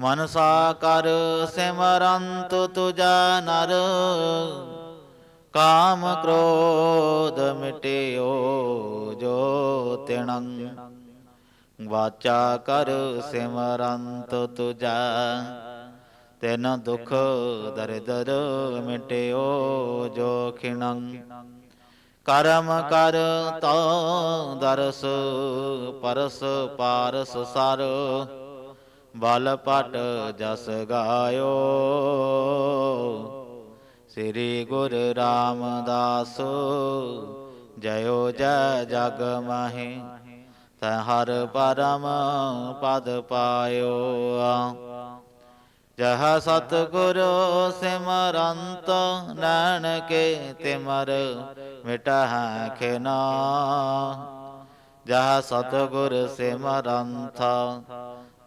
ਮਨਸਾ ਕਰ ਸਿਮਰੰਤ ਤੁਜਾ ਨਰ, ਕਾਮ ਕ੍ਰੋਧ ਮਿਟਿਓ ਜੋ ਤਿਣੰ। ਵਾਚਾ ਕਰ ਸਿਮਰੰਤ ਤੁਜਾ, ਤੈਨ ਦੁਖ ਦਰਦਰ ਮਿਟਿਓ ਜੋ ਖਿਣੰ। ਕਰਮ ਕਰ ਤੋ ਦਰਸ, ਪਰਸ ਪਾਰਸ ਸਰ ਬਲ ਪਟ ਜਸ ਗਾਇਓ। ਸ੍ਰੀ ਗੁਰ ਰਾਮਦਾਸ, ਜਯੋ ਜੈ ਜਗ ਮਾਹੀ, ਤੈ ਹਰ ਪਰਮ ਪਦ ਪਾਇਓ। ਜਹ ਸਤਿਗੁਰ ਸਿਮਰੰਤ, ਨੈਣ ਕੇ ਤਿਮਰ ਮਿਟਹਿ ਖਿਨਾ। ਜਹ ਸਤਿਗੁਰ ਸਿਮਰੰਤ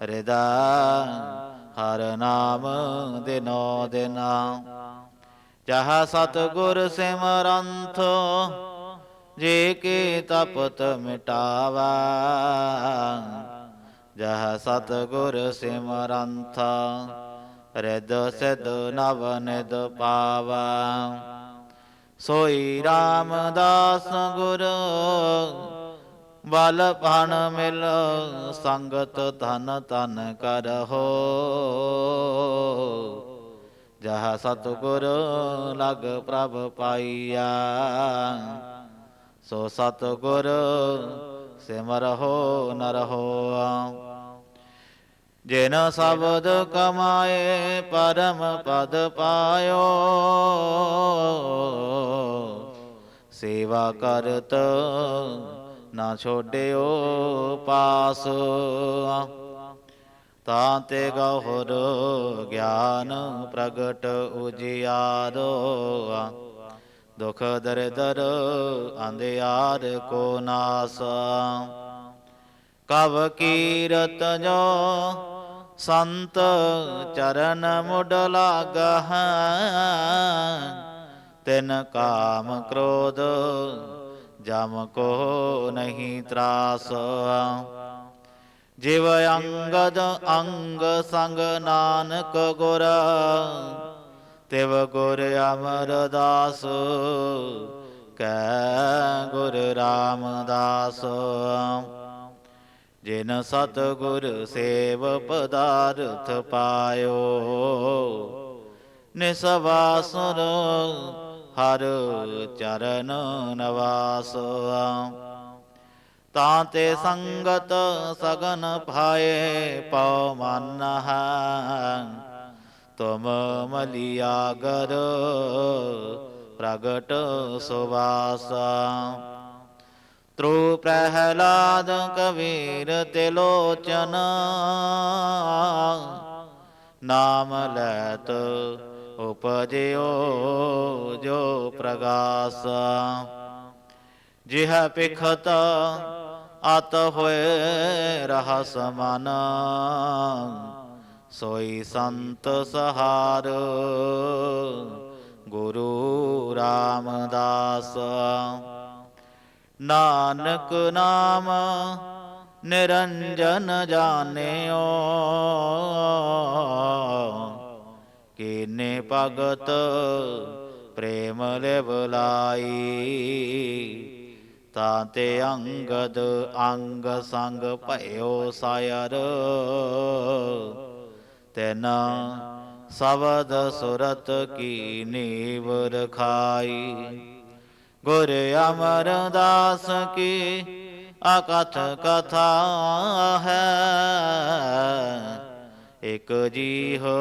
ਹਿਰਦਾ ਹਰ ਨਾਮ ਦਿਨੋ ਦਿਨਾ। ਜਹ ਸਤਿਗੁਰ ਸਿਮਰੰਤ ਜੇ ਕੇ ਤਪਤ ਮਿਟਾਵਾ। ਜਹ ਸਤਿਗੁਰ ਸਿਮਰੰਥ ਰਿਦ ਸਿਧ ਨਵ ਨਿਦ ਪਾਵਾ। ਸੋਈ ਰਾਮਦਾਸ ਗੁਰੂ ਬਲ ਭਣ ਮਿਲ, ਸੰਗਤ ਧਨ ਧਨ ਕਰਹੋ ਜਹ ਸਤਿਗੁਰ ਲਗ ਪ੍ਰਭ ਪਾਈਆ, ਸੋ ਸਤਿਗੁਰ ਸਿਮਰਹੁ ਨਰਹੁ ਜਿਨ ਸ਼ਬਦ ਕਮਾਏ, ਪਰਮ ਪਦ ਪਾਇਓ। ਸੇਵਾ ਕਰਤ ਨਾ ਛੋੜਿਓ ਪਾਸ। ਤਾਂ ਤੇ ਗਹੁਰ ਗਿਆਨ ਪ੍ਰਗਟ ਉਜਿਆਰੋ। ਦੁਖ ਦਰਦਰ ਅੰਧਿਆਰ ਕੋ ਨਾਸ। ਕਵ ਕੀਰਤ ਜੋ ਸੰਤ ਚਰਨ ਮੁਡ ਲਾਗਹ। ਤਿਨ ਕਾਮ ਕ੍ਰੋਧ ਜਮ ਕੋ ਨਹੀਂ ਤਰਾਸ। ਜਿਵ ਅੰਗਦ ਅੰਗ ਸੰਗ ਨਾਨਕ ਗੁਰ, ਤਿਵ ਗੁਰ ਅਮਰਦਾਸ, ਕੈ ਗੁਰ ਰਾਮਦਾਸ। ਜਿਨ ਸਤ ਗੁਰ ਸੇਵ ਪਦਾਰਥ ਪਾਇਓ, ਨਿਸਵਾਸੁਰ ਹਰ ਚਰਨ ਨਵਾਸ। ਤਾਂ ਤੇ ਸੰਗਤ ਸਗਨ ਭਾਏ ਪਉ ਮਨ ਹੈ। ਤੁਮ ਮਲਿਆਗਰ ਪ੍ਰਗਟ ਸੁਵਾਸ। ਤ੍ਰੂ ਪ੍ਰਹਿਲਾਦ ਕਬੀਰ ਤਿਲੋਚਨ। ਨਾਮ ਲੈਤ ਉਪਜਿਓ ਜੋ ਪ੍ਰਗਾਸ। ਜਿਹ ਪਿਖਤ ਆਤ ਹੋਏ ਰਹਸ ਮਨ, ਸੋਈ ਸੰਤ ਸਹਾਰ, ਗੁਰੂ ਰਾਮਦਾਸ। ਨਾਨਕ ਨਾਮ ਨਿਰੰਜਨ ਜਾਣਿਓ ਕੀਨੇ ਭਗਤ ਪ੍ਰੇਮ ਲਿਵ ਲਾਈ? ਤਾਂ ਤੇ ਅੰਗਦ ਅੰਗ ਸੰਗ ਭਇਓ ਸਾਇਰ। ਤੈਨਾ ਸਬਦ ਸੁਰਤ ਕੀ ਨੀਵ ਰਖਾਈ? ਗੁਰ ਅਮਰਦਾਸ ਕੀ ਅਕਥ ਕਥਾ ਹੈ? ਇਕ ਜੀ ਹੋ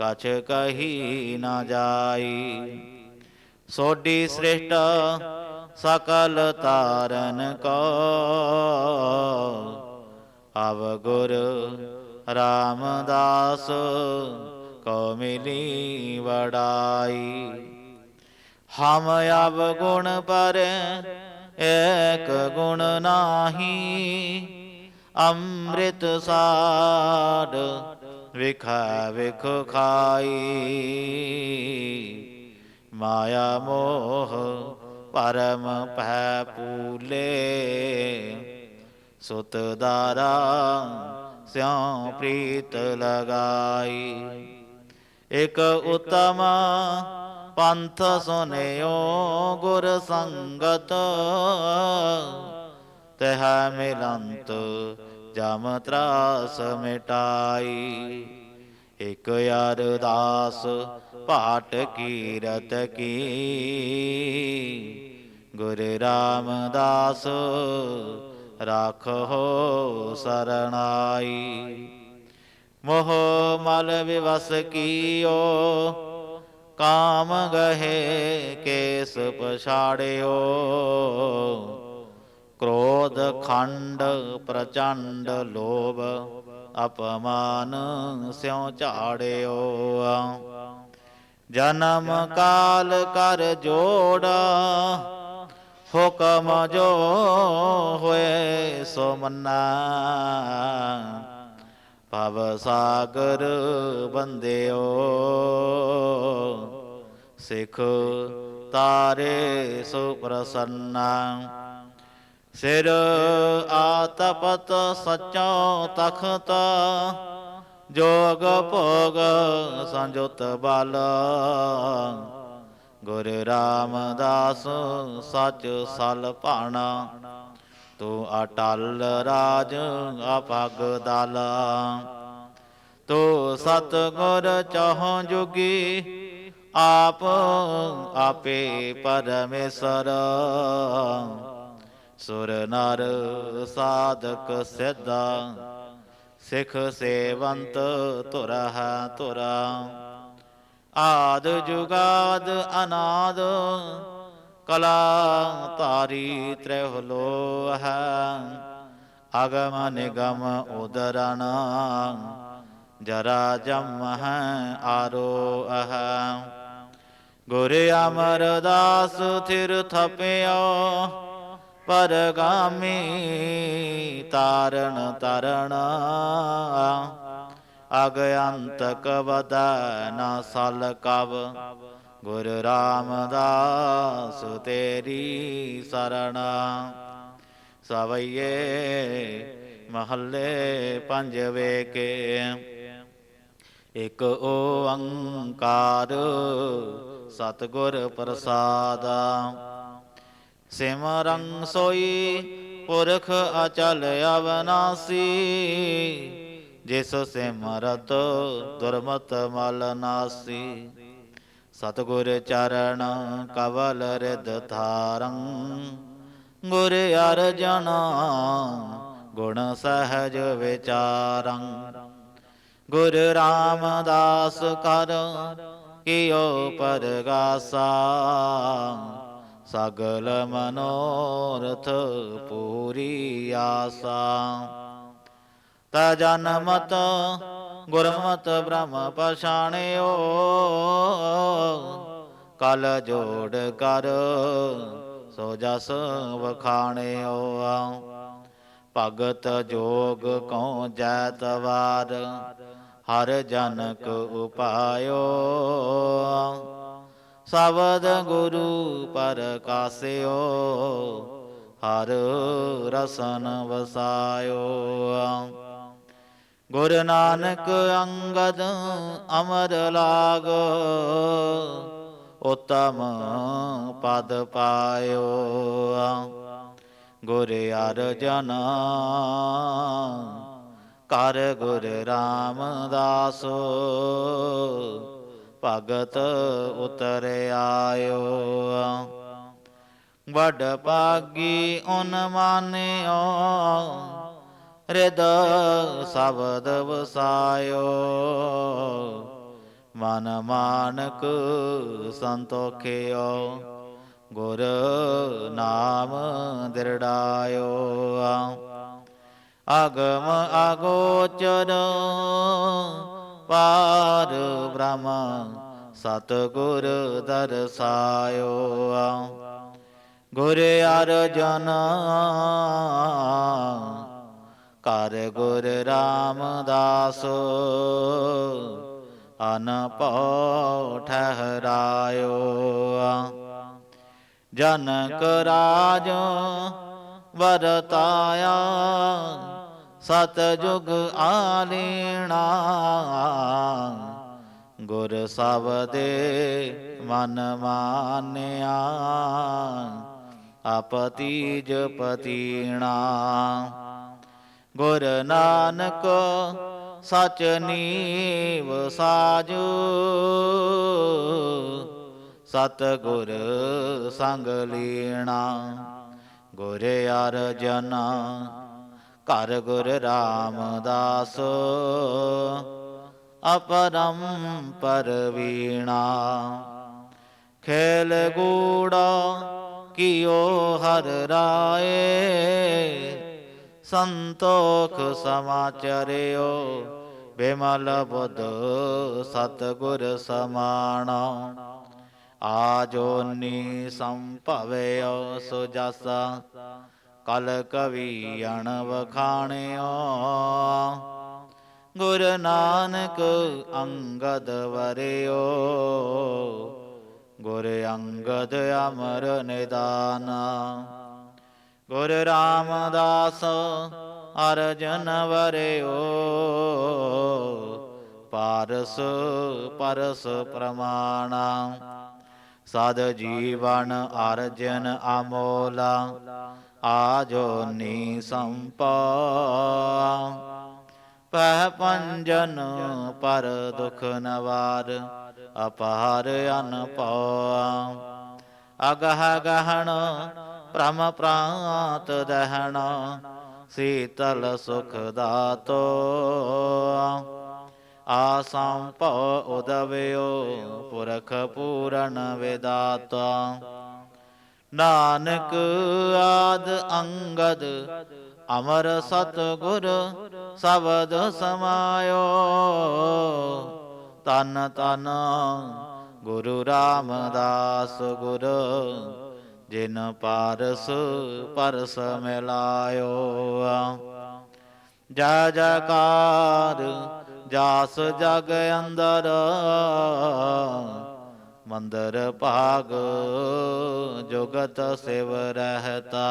ਕਛ ਕਹੀ ਨਾ ਜਾਈ। ਸੋਢੀ ਸ੍ਰਿਸ਼ਟ ਸਕਲ ਤਾਰਨ ਕੋ ਅਵ ਗੁਰ ਰਾਮਦਾਸ ਕੋ ਮਿਲੀ ਵਡਾਈ। ਹਮ ਅਵ ਗੁਣ ਪਰ ਏਕ ਗੁਣ ਨਾਹੀ, ਅੰਮ੍ਰਿਤ ਸਾਡ ਵਿਖਾ, ਵਿਖ ਖਾਈ। ਮਾਇਆ ਮੋਹ ਪਰਮ ਭੈ ਪੂਲੇ। ਸੁਤ ਦਾਰਾ ਸਿਉ ਪ੍ਰੀਤ ਲਗਾਈ। ਇਕ ਉਤਮ ਪੰਥ ਸੁਨਿਓ ਗੁਰ ਸੰਗਤ। ਤਹ ਮਿਲੰਤ ਜਮ ਤਰਾਸ ਮਿਟਾਈ। ਇਕ ਅਰਦਾਸ ਭਾਟ ਕੀਰਤ ਕੀ। ਗੁਰੂ ਰਾਮਦਾਸ ਰਾਖੋ ਸਰਣਾਈ। ਮੋਹ ਮਲ ਵਿਵਸ ਕੀਓ, ਕਾਮ ਗਹੇ ਕੇਸ ਪਛਾੜਿਓ। ਕ੍ਰੋਧ, ਖੰਡ, ਪ੍ਰਚੰਡ ਲੋਭ, ਅਪਮਾਨ ਸਿਉ ਝਾੜਿਓ। ਜਨਮ ਕਾਲ ਕਰ ਜੋੜਾ, ਹੁਕਮ ਜੋ ਹੋਏ ਸੋ ਮੰਨਾ। ਭਵ ਸਾਗਰ ਬੰਦਿਓ, ਸਿਖ ਤਾਰੇ ਸੋ ਪ੍ਰਸੰਨਾ। ਸਿਰ ਆਤਪਤ ਸਚੋ ਤਖਤ, ਜੋਗ ਭੋਗ ਸੰਜੁਤ ਬਲ। ਗੁਰ ਰਾਮਦਾਸ ਸਚ ਸਲ ਭਾਣਾ, ਤੂੰ ਅਟਲ ਰਾਜ ਆਪਗ ਦਾਲਾ। ਤੂੰ ਸਤ ਗੁਰ ਚਹੁ ਜੁਗੀ, ਆਪ ਆਪੇ ਪਰਮੇਸ਼ਰ। ਸੁਰ ਨਰ ਸਾਧਕ ਸਿੱਧਾ, ਸਿਖ ਸੇਵੰਤ ਤੁਰਹ ਤੁਰਾ ਆਦ ਜੁਗਾਦ ਅਨਾਦ, ਕਲਾ ਤਾਰੀ ਤ੍ਰਿਹ ਲੋਹ ਅਗਮ ਨਿਗਮ ਉਦਰਣ, ਜਰਾ ਜਮ ਹੈ ਆਰੋਹ ਗੁਰ ਅਮਰਦਾਸ ਥਿਰ ਥਪਿਓ ਪਰਗਾਮੀ ਤਾਰਨ ਤਰਨ। ਅਗ ਅੰਤ ਕਬਦ ਨ ਸਲ ਕਵ। ਗੁਰ ਰਾਮਦਾਸ ਤੇਰੀ ਸਰਣਾ ਸਵਈਏ ਮਹੱਲੇ ਪੰਜਵੇ ਕੇ ਇਕ ਓੰਕਾਰ ਸਤਿਗੁਰ ਪ੍ਰਸਾਦਾ। ਸਿਮਰੰ ਸੋਈ ਪੁਰਖ ਅਚਲ ਅਵਨਾਸੀ। ਜਿਸ ਸਿਮਰਤ ਦੁਰਮਤ ਮਲ ਨਾਸੀ। ਸਤਿਗੁਰ ਚਰਨ ਕਵਲ ਰਿਦ ਧਾਰੰ। ਗੁਰ ਅਰਜਨ ਗੁਣ ਸਹਜ ਵਿਚਾਰੰ। ਗੁਰ ਰਾਮਦਾਸ ਕਰ ਕੀਓ ਪਰਗਾਸਾ। ਸਗਲ ਮਨੋਰਥ ਪੂਰੀ ਆਸਾ। ਤਾ ਜਨਮਤ ਗੁਰਮਤ ਬ੍ਰਹਮ ਪਛਾਣਿਓ। ਕਲ ਜੋੜ ਕਰ, ਸੋ ਜਸ ਵਖਾਣਿਓ। ਭਗਤ ਜੋਗ ਕਉ ਜੈਤਵਾਰ ਹਰ ਜਨਕ ਉਪਾਇਓ। ਸਬਦ ਗੁਰੂ ਪਰਕਾਸਿਓ, ਹਰ ਰਸਨ ਵਸਾਇਓ। ਗੁਰ ਨਾਨਕ ਅੰਗਦ ਅਮਰ ਲਾਗ, ਉਤਮ ਪਦ ਪਾਇਓ। ਗੁਰ ਅਰਜਨ, ਕਰ ਗੁਰ ਰਾਮਦਾਸ ਭਗਤ ਉਤਰ ਆਇਓ। ਵਡ ਭਾਗੀ ਉਨ ਮਾਨਿਓ ਰਿਦ ਸਬਦ ਵਸਾਇਓ। ਮਨ ਮਾਨਕ ਸੰਤੋਖਿਓ, ਗੁਰ ਨਾਮ ਦਿਰੜਾਇਓ। ਆਗਮ ਅਗੋਚਰ ਪਾਰ ਬ੍ਰਹਮ ਸਤ ਗੁਰ ਦਰਸਾਇਓ ਗੁਰ ਅਰਜਨ, ਕਰ ਗੁਰ ਰਾਮਦਾਸ ਅਨਪਉ ਠਹਿਰਾਇਓ ਜਨਕ ਰਾਜ ਵਰਤਾਇਆ ਸਤ ਜੁਗ ਆਲੀਣਾ। ਗੁਰ ਦੇ ਮਨ ਮਾਨਿਆ। ਆਪਤੀਜ ਪਤੀਣਾ। ਗੁਰ ਨਾਨਕ ਸਚ ਨੀਵ ਸਾਜੂ। ਸਤ ਗੁਰ ਸੰਗ ਲੀਣਾ। ਗੁਰ ਅਰਜਨ ਘਰ ਗੁਰ ਰਾਮਦਾਸ। ਅਪਰੰ ਪਰਵੀਣਾ ਖੇਲ ਗੂੜਾ ਕੀਓ ਹਰ ਰਾਏ। ਸੰਤੋਖ ਸਮਾਚਰਿਓ ਬਿਮਲ ਬੁੱਧ ਸਤਗੁਰ ਸਮਾਣਾ। ਆਜੋਨੀ ਸੰਭਵਿਓ ਸੁਜਸਾ ਕਲ ਕਵੀ ਅਣ ਵਖਾਣਿਓ ਗੁਰ ਨਾਨਕ ਅੰਗਦ ਵਰਿਓ। ਗੁਰ ਅੰਗਦ ਅਮਰ ਨਿਦਾਨ। ਗੁਰ ਰਾਮਦਾਸ ਅਰਜਨ ਵਰਿਓ। ਪਾਰਸ ਪਰਸ ਪ੍ਰਮਾਣਾ। ਸਦ ਜੀਵਨ ਅਰਜਨ ਅਮੋਲਾ। ਆਜੋ ਨੀ ਸੰਪਾ। ਪਹਿ ਪੰਜਨ ਪਰ ਦੁਖ ਨਵਾਰ, ਅਪਾਰ ਅਨਪਾ। ਅਗਹ ਗਹਣ ਪ੍ਰਮ ਪ੍ਰਾਤ ਦਹਣ, ਸੀਤਲ ਸੁਖ ਦਾਤੋ। ਆਸੰ ਭਉ ਉਦਵਿਓ ਪੁਰਖ ਪੂਰਨ ਵਿਦਾਤਾ। ਨਾਨਕ ਆਦ ਅੰਗਦ ਅਮਰ ਸਤ ਗੁਰ ਸਬਦ ਸਮਾਇਓ। ਤਨ ਤਨ ਗੁਰੂ ਰਾਮਦਾਸ ਗੁਰ ਜਿਨ ਪਾਰਸ ਪਰਸ ਮਿਲਾਇਓ। ਜੈ ਜੈਕਾਰ ਜਾਸ ਜਗ ਅੰਦਰ ਅੰਦਰ ਭਾਗ, ਜੁਗਤ ਸਿਵ ਰਹਤਾ।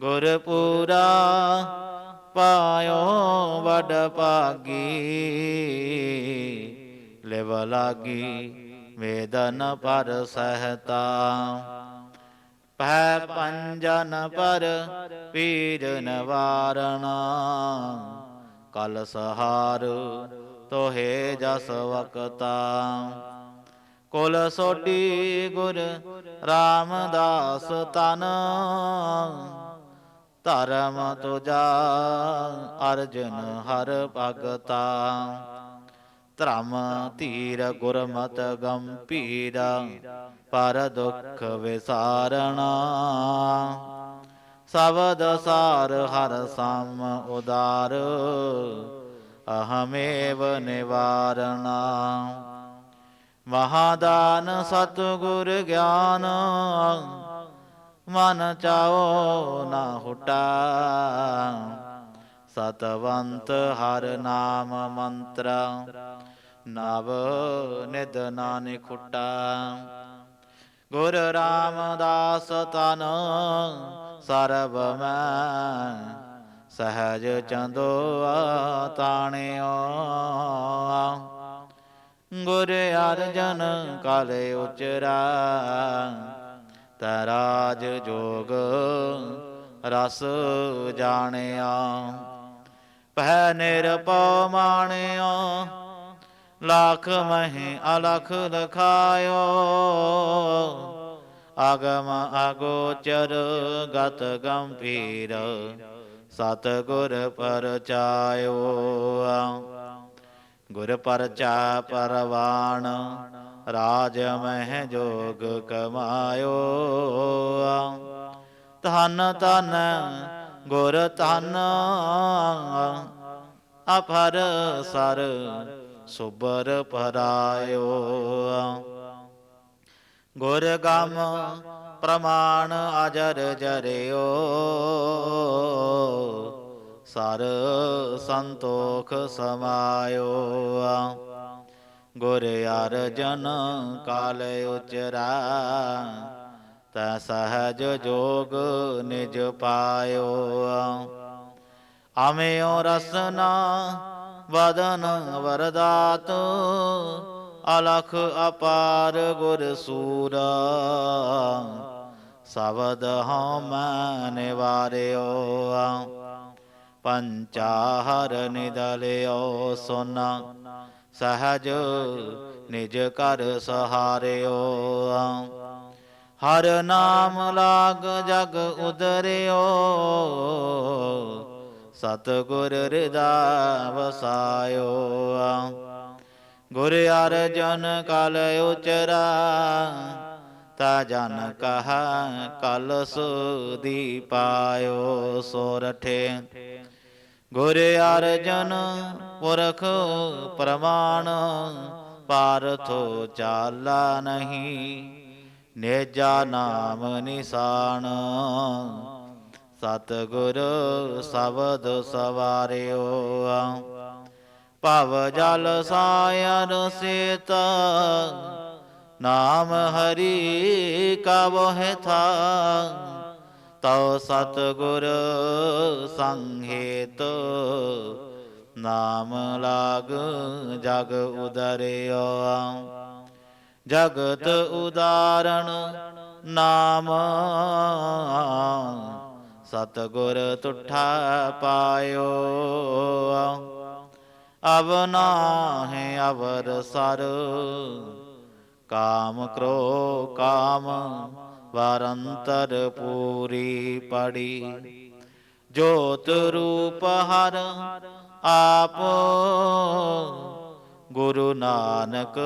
ਗੁਰਪੂਰਾ ਪਾਇਓ ਵਡ ਭਾਗੀ, ਲਿਵ ਲਾਗੀ ਵੇਦਨ ਪਰ ਸਹਤਾ। ਭੈ ਪੰਜਨ ਪਰ ਪੀਰ ਨਵਾਰਣਾ ਕਲ ਸਹਾਰ ਤੋਹੇ ਜਸ ਵਕਤਾ। ਕੁਲ ਸੋਢੀ ਗੁਰ ਰਾਮਦਾਸ ਤਨ। ਧਰਮ ਤੁਜਾ ਅਰਜਨ ਹਰ ਭਗਤਾ। ਧਰਮ ਧੀਰ ਗੁਰਮਤ ਗੰਭੀਰ, ਪਰ ਦੁਖ ਵਿਸਾਰਣਾ। ਸਬਦ ਸਾਰ ਹਰ ਸਮ ਉਦਾਰ, ਅਹਮੇਵ ਨਿਵਾਰਣਾ। ਮਹਾਦਾਨ ਸਤਿਗੁਰ ਗਿਆਨ। ਮਨ ਚਾਓ ਨਾ ਹੁਟਾ। ਸਤਵੰਤ ਹਰ ਨਾਮ ਮੰਤਰ। ਨਵ ਨਿਦ ਨਾਨਕ ਖੁਟਾ। ਗੁਰ ਰਾਮਦਾਸ ਤਨ ਸਰਬ ਮੈਂ। ਸਹਜ ਚੰਦੋ ਤਾਣਿਓ। ਗੁਰ ਅਰਜਨ ਕਾਲੇ ਉਚਰਾ ਤਰਾਜ ਜੋਗ ਰਸ ਜਾਣਿਆ। ਪਹਿ ਨਿਰਪਉ ਮਾਣਿਆ। ਲੱਖ ਮਹਿ ਅਲਖ ਲਖਾਇਓ। ਆਗਮ ਅਗੋਚਰ ਗਤ ਗੰਭੀਰ। ਸਤ ਗੁਰ ਪਰਚਾਇਓ। ਗੁਰ ਪਰਚਾ ਪਰਵਾਣ, ਰਾਜ ਮਹਿ ਜੋਗ ਕਮਾਇਓ। ਧਨ ਧਨ ਗੁਰ ਧਨ ਅਫਰ ਸਰ ਸੁਬਰ ਪਰਾਇਓ। ਗੁਰ ਗਮ ਪ੍ਰਮਾਣ ਅਜਰ ਜਰਿਓ। ਸਰ ਸੰਤੋਖ ਸਮਾਇਓ ਗੁਰ ਅਰਜਨ ਕਾਲ ਉਚਰਾ, ਤਾ ਸਹਜ ਜੋਗ ਨਿਜ ਪਾਇਓ ਆਮਿਓ ਰਸਨਾ ਵਦਨ ਵਰਦਾਤ, ਅਲਖ ਅਪਾਰ ਗੁਰ ਸੂਰਾ। ਸਬਦ ਹਉ ਨਿਵਾਰਿਓ ਪੰਚਾਹਰ ਨਿਦਲਿਓ ਸੋਨਾ, ਸਹਜ ਨਿਜ ਕਰ ਸਹਾਰਿਓ ਹਰ ਨਾਮ ਲਾਗ ਜਗ ਉਦਰਿਓ, ਸਤਿਗੁਰ ਹਿਰਦਾ ਵਸਾਇਓ ਗੁਰ ਅਰਜਨ ਕਲ ਉਚਰਾ, ਤਾ ਜਨ ਕਹ ਕਲ ਸੁਦੀ ਪਾਇਓ ਸੋਰਠੇ ਗੁਰ ਅਰਜਨ ਪੁਰਖ ਪ੍ਰਮਾਣ, ਪਾਰਥੋ ਚਾਲਾ ਨਹੀਂ, ਨੇਜਾ ਨਾਮ ਨਿਸ਼ਾਨ। ਸਤਿਗੁਰ ਸ਼ਬਦ ਸਵਾਰਿਓ, ਭਵ ਜਲ ਸਾਇਰ ਸੇਤ। ਨਾਮ ਹਰੀ ਕਾ ਵਹਿ ਥਾ। ਤਉ ਸਤਿਗੁਰ ਸੰਹੇਤ, ਨਾਮ ਲਾਗ ਜਗ ਉਦਰਿਓ। ਜਗਤ ਉਦਾਰਣ ਨਾਮ, ਸਤਿਗੁਰ ਤੁਠਾ ਪਾਇਓ। ਅਬ ਨਾਹਿ ਅਵਰ ਸਰ, ਕਾਮ ਕ੍ਰੋ ਕਾਮ ਵਾਰੰਤਰ ਪੂਰੀ ਪੜੀ। ਜੋਤ ਰੂਪ ਹਰ ਆਪ ਗੁਰੂ ਨਾਨਕ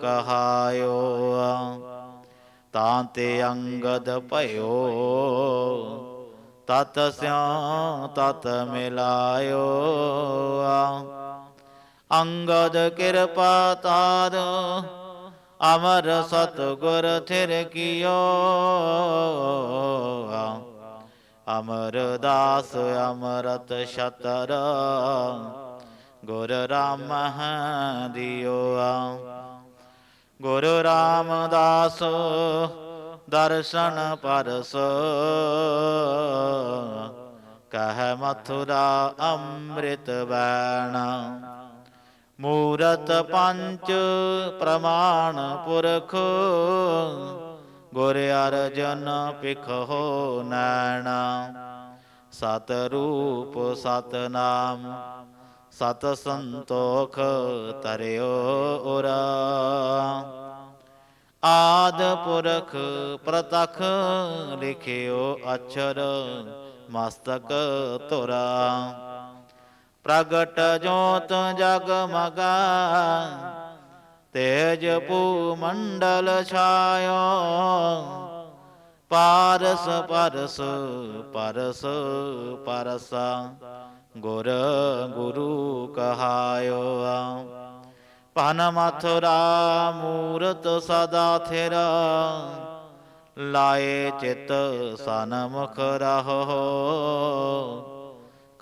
ਕਹਾਇਓ। ਤਾਂ ਤੇ ਅੰਗਦ ਭਇਓ, ਤਤ ਸਿਉ ਤਤ ਮਿਲਾਇਓ। ਅੰਗਦ ਕਿਰਪਾ ਤਾਰ ਅਮਰ ਸਤਗੁਰ ਥਿਰ ਕੀਓ। ਅਮਰ ਦਾਸ ਅਮਰਤ ਸ਼ਤਰ ਗੁਰ ਰਾਮ ਦਿਓ ਗੁਰ ਰਾਮਦਾਸ ਦਰਸ਼ਨ ਪਰਸ। ਕਹਿ ਮਥੁਰਾ ਅੰਮ੍ਰਿਤ ਬੈਣ। ਮੂਰਤ ਪੰਚ ਪ੍ਰਮਾਣ ਪੁਰਖ, ਗੁਰ ਅਰਜਨ ਪਿਖੋ ਨੈਣਾ। ਸਤ ਰੂਪ ਸਤ ਨਾਮ ਸਤ ਸੰਤੋਖ ਤਰਿਓ ਉਰਾ। ਆਦ ਪੁਰਖ ਪ੍ਰਤਖ ਲਿਖਿਓ ਅਛਰ ਮਸਤਕ ਧੁਰਾ। ਪ੍ਰਗਟ ਜੋਤ ਜਗ ਮਗਾ। ਤੇਜ ਪੂ ਮੰਡਲ ਛਾਇਓ। ਪਾਰਸ ਪਰਸ ਪਰਸ ਪਰਸਾ ਗੁਰ ਗੁਰੂ ਕਹਾਇਓ। ਪਨ ਮਥੁਰਾ ਮੂਰਤ ਸਦਾ ਥੇਰਾ। ਲਾਏ ਚਿਤ ਸਨਮੁਖ ਰਹੋ।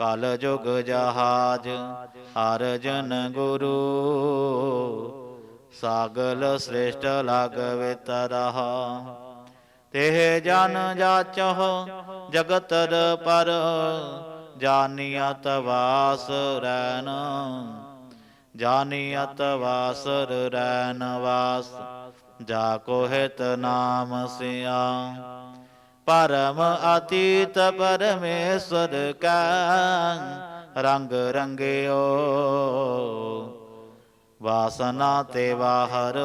ਕਲ ਜੁਗ ਜਹਾਜ, ਹਰ ਜਨ ਗੁਰੂ। ਸਾਗਲ ਸ੍ਰੇਸ਼ਟ ਲਗਵੇ ਤਰਹਾ ਤੇ ਜਨ ਜਾਚਹੁ ਜਗਤਰ ਪਰ ਜਾਨੀਅਤ ਵਾਸ ਰੈਨ ਜਾਨੀਅਤ ਵਾਸਰ ਰੈਨ ਵਾਸ, ਜਾ ਕੋ ਨਾਮ ਸਿਆ। ਪਰਮ ਅਤੀਤ ਪਰਮੇਸ਼ਰ ਕਾ ਰੰਗ ਰੰਗਿਓ। ਵਾਸਨਾ ਤੇ ਬਾਹਰ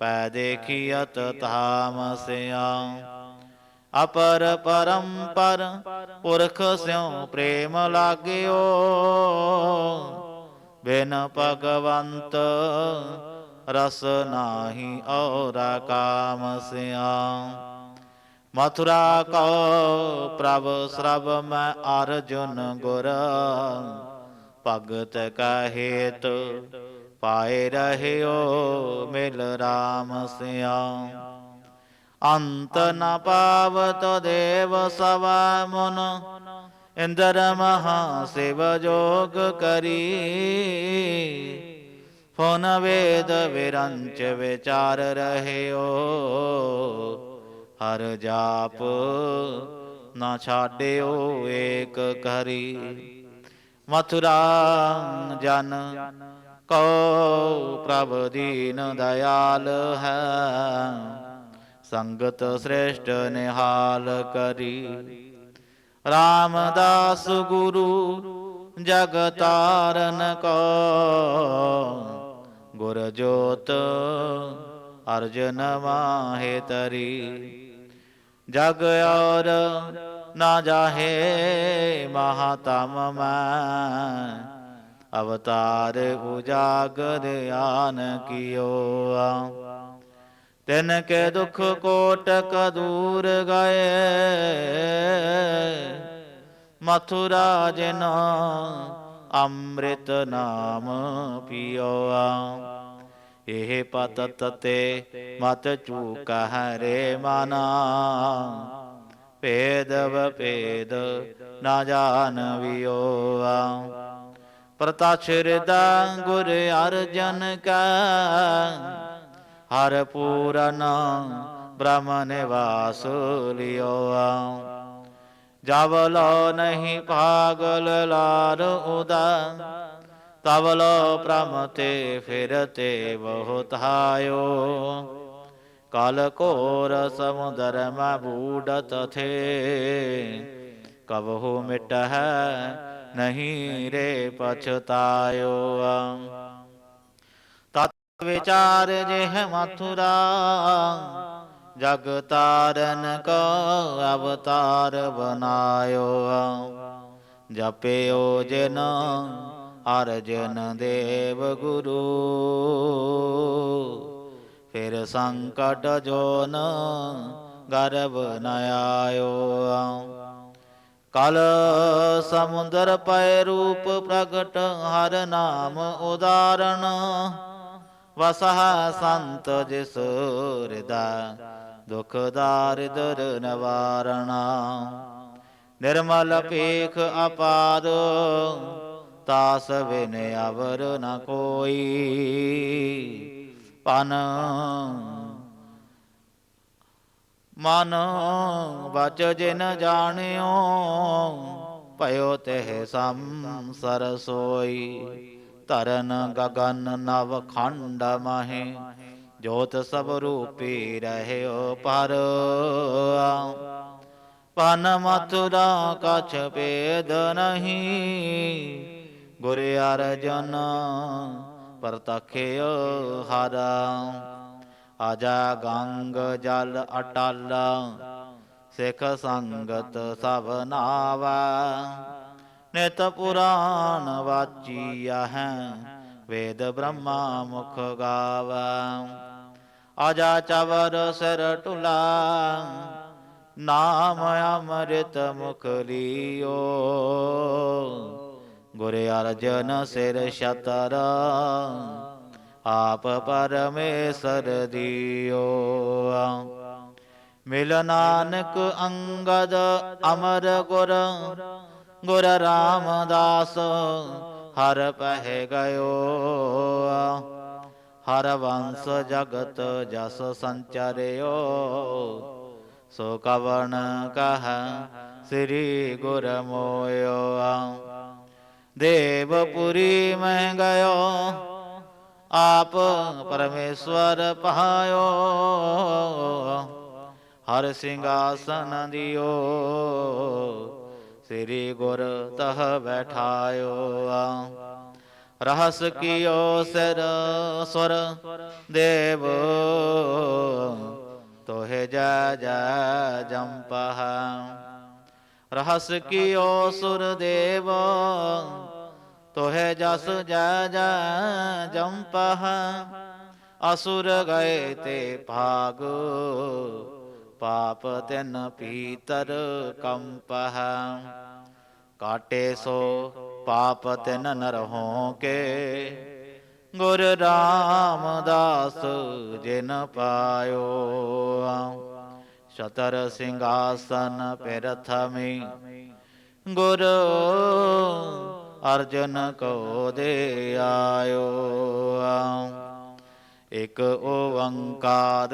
ਪੈ ਦੇਖੀਅਤ ਤਾਮਸਿਆ ਅਪਰ ਪਰੰਪਰ ਪੁਰਖ ਸਿਉ ਪ੍ਰੇਮ ਲਾਗਿਓ। ਬਿਨ ਭਗਵੰਤ ਰਸ ਨਾਹੀ ਔਰਾ ਕਾਮ ਸਿਆ। ਮਥੁਰਾ ਕੋ ਪ੍ਰਭ ਸਰਬ ਮੈਂ ਅਰਜੁਨ ਗੁਰ। ਭਗਤ ਕਾ ਹੇਤ ਪਾਏ ਰਹਿਓ ਮਿਲ ਰਾਮ ਸਿਆ। ਅੰਤ ਨ ਪਾਵਤ ਦੇਵ ਸਵਾ ਮਨ। ਇੰਦਰ ਮਹਾ ਸਿਵ ਜੋਗ ਕਰੀ। ਫੋਨ ਵੇਦ ਵਿਰੰਚ ਵਿਚਾਰ ਰਹਿਓ। ਹਰ ਜਾਪ ਨਾ ਛਾੜਿਓ ਏਕ ਕਰੀ ਮਥੁਰਾ ਜਨ ਕੋ ਪ੍ਰਭ ਦੀਨ ਦਇਆਲ ਹੈ। ਸੰਗਤ ਸ੍ਰੇਸ਼ਟ ਨਿਹਾਲ ਕਰੀ। ਰਾਮਦਾਸ ਗੁਰੂ ਜਗਤਾਰਨ ਕੋ ਗੁਰ ਜੋਤ ਅਰਜਨ ਮਾਹੇ ਤਰੀ। ਜਗ ਔਰ ਨਾ ਜਾਹੇ ਮਹਾਤਮ ਮੈਂ। ਅਵਤਾਰ ਉਜਾਗਰ ਆਨ ਕੀਓ। ਤਿਨ ਕੇ ਦੁਖ ਕੋਟਕ ਦੂਰ ਗਏ। ਮਥੁਰਾ ਜਿਨ ਅੰਮ੍ਰਿਤ ਨਾਮ ਪੀਓ। ਇਹ ਪਤ ਤਤੇ ਮਤ ਚੂਕ ਹਰੇ ਮਨਾ। ਭੇਦ ਭੇਦ ਨਾ ਜਾਣਵਿਓ ਪ੍ਰਤਾਛ ਹਿਰਦਾ ਗੁਰ ਅਰਜਨ ਕਾ। ਹਰ ਪੂਰਨ ਬ੍ਰਹਮ ਨਿਵਾਸ ਲਿਓ ਜਬਲੋ ਨਹੀਂ ਪਾਗਲ ਲਾਰ ਉਦਾ। ਤਵਲੋ ਪ੍ਰਮ ਤੇ ਫਿਰਤੇ ਬਹੁਤ ਹਾਇਓ। ਕਲ ਕੋਰ ਸਮੁਦਰ ਮੈਂ ਬੂਡਤ ਥੇ। ਕਬਹੂ ਮਿਟ ਹੈ ਨਹੀਂ ਰੇ ਪਛਤਾਇਓ। ਤਤ ਵਿਚਾਰ ਜਿਹ ਮਥੁਰਾ, ਜਗ ਤਾਰਨ ਕੋ ਅਵਤਾਰ ਬਨਾਇਓ। ਜਪਿਓ ਜਿਨ ਅਰਜਨ ਦੇਵ ਗੁਰੂ। ਫਿਰ ਸੰਕਟ ਜੋਨ ਗਰਭ ਨ ਆਇਓ। ਕਲ ਸਮੁੰਦਰ ਪੈ ਰੂਪ ਪ੍ਰਗਟ, ਹਰ ਨਾਮ ਉਦਾਰਣ। ਵਸਹ ਸੰਤ ਜਿਸ ਹਿਰਦਾ ਦੁਖ ਦਾਰਿਦਰ ਨਿਵਾਰਣਾ। ਨਿਰਮਲ ਪੇਖ ਅਪਾਰ ਤਾਸ ਬਿਨ ਅਵਰ ਨ ਕੋਈ। ਪਨ ਮਨ ਬਚ ਜਿਨ ਜਾਣਿਓ, ਭਇਓ ਤਹਿ ਸੰਸਰ ਸਰਸੋਈ ਤਰਨ ਗਗਨ ਨਵ ਖੰਡ ਮਹੇ, ਜੋਤ ਸਭ ਰੂਪੀ ਰਹਿਓ ਪਰ। ਪਨ ਮਥੁਰਾ ਕਛ ਭੇਦ ਨਹੀਂ ਗੁਰ ਅਰਜਨ ਪਰਤਖਿਓ ਹਰ। ਆਜਾ ਗੰਗ ਜਲ ਅਟਲ, ਸਿੱਖ ਸੰਗਤ ਸਭ ਨਾਵਾ। ਨਿਤ ਪੁਰਾਨ ਵਾਚੀ ਹੈ, ਵੇਦ ਬ੍ਰਹਮਾ ਮੁਖ ਗਾਵਾ। ਆਜਾ ਚਵਰ ਸਿਰ ਟੁਲਾ ਨਾਮ ਅਮ੍ਰਿਤ ਮੁਖ ਲੀਓ। ਗੁਰ ਅਰਜਨ ਸਿਰ ਸ਼ਤਰ ਆਪ ਪਰਮੇਸ਼ਰ ਦਿਓ। ਮਿਲ ਨਾਨਕ ਅੰਗਦ ਅਮਰ ਗੁਰ ਗੁਰ ਰਾਮਦਾਸ, ਹਰ ਪਹਿ ਗਇਓ। ਹਰ ਵੰਸ ਜਗਤ ਜਸ ਸੰਚਰਿਓ। ਸੋ ਕਵਣ ਕਹ, ਸ੍ਰੀ ਗੁਰ ਮੋਇਓ। ਦੇਵਪੁਰੀ ਮੈਂ ਗਇਓ, ਆਪ ਪਰਮੇਸ਼ਵਰ ਪਹਾਇਓ। ਹਰ ਸਿੰਘਾਸਨ ਦਿਓ, ਸ੍ਰੀ ਗੁਰ ਤਹ ਬੈਠਾਇਓ। ਰਹਸ ਕੀਓ ਸਿਰ ਸੁਰ ਦੇਵ, ਤੋਹਿ ਜੈ ਜਾ ਜੰਪਹ ਰਹਸ ਕੀਓ ਸੁਰ ਦੇਵ ਤੋਹਿ ਜਸ ਜੈ ਜੈ ਜੰਪਹ ਅਸੁਰ ਗਏ ਤੇ ਭਾਗ, ਪਾਪ ਤਿਨ ਪੀਤਰ ਕੰਪਹ ਕਾਟੇ ਸੋ ਪਾਪ ਤਿਨ ਨਰ ਹੋ ਕੇ ਗੁਰ ਰਾਮਦਾਸ ਜਿਨ ਪਾਇਓ। ਸ਼ਤਰ ਸਿੰਘਾਸਨ ਪਿਰਥਮੀ। ਗੁਰ ਅਰਜਨ ਕੋ ਦੇ ਆਇਓ। ਇਕ ਓੰਕਾਰ